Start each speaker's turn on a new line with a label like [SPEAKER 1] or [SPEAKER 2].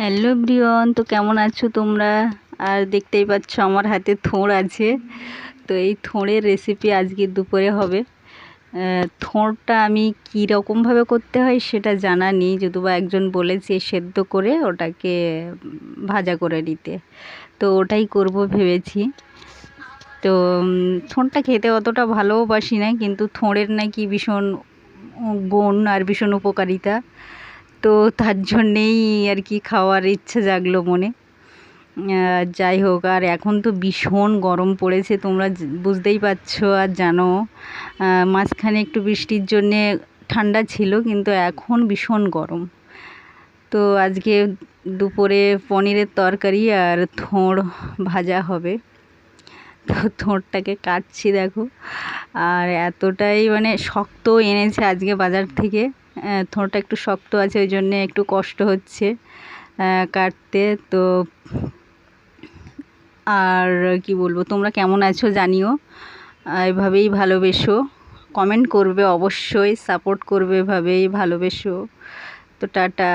[SPEAKER 1] Hello Brian, তো কেমন আছো তোমরা? আর দেখতেই পাচ্ছ আমার হাতে থোঁড় আছে। তো এই থোঁড়ের রেসিপি আজকে দুপুরে হবে। থোঁড়টা আমি কী রকমভাবে করতে হয় সেটা জানা নেই যদিও বা একজন বলেছে সেদ্ধ করে ওটাকে ভাজা করে নিতে। তো ওটাই করব ভেবেছি। তো থোঁড়টা খেতে অতটা ভালোবাসি না, কিন্তু থোড়ের নাকি ভীষণ গুণ আর ভীষণ উপকারিতা। তো তার জন্যেই আর কি খাওয়ার ইচ্ছে জাগলো মনে। যাই হোক, আর এখন তো ভীষণ গরম পড়েছে, তোমরা বুঝতেই পারছ আর জানো। মাঝখানে একটু বৃষ্টির জন্যে ঠান্ডা ছিল, কিন্তু এখন ভীষণ গরম। তো আজকে দুপুরে পনিরের তরকারি আর থোড় ভাজা হবে। তো থোড়টাকে কাটছি, দেখো। আর এতটাই মানে শক্ত এনেছে আজকে বাজার থেকে। থোড়টা একটু শক্ত আছে, ওই জন্যে একটু কষ্ট হচ্ছে কাটতে। তো আর কি বলব, তোমরা কেমন আছো জানিও। এভাবেই ভালোবেসো। কমেন্ট করবে অবশ্যই, সাপোর্ট করবে এভাবেই ভালোবেসো। তো টাটা।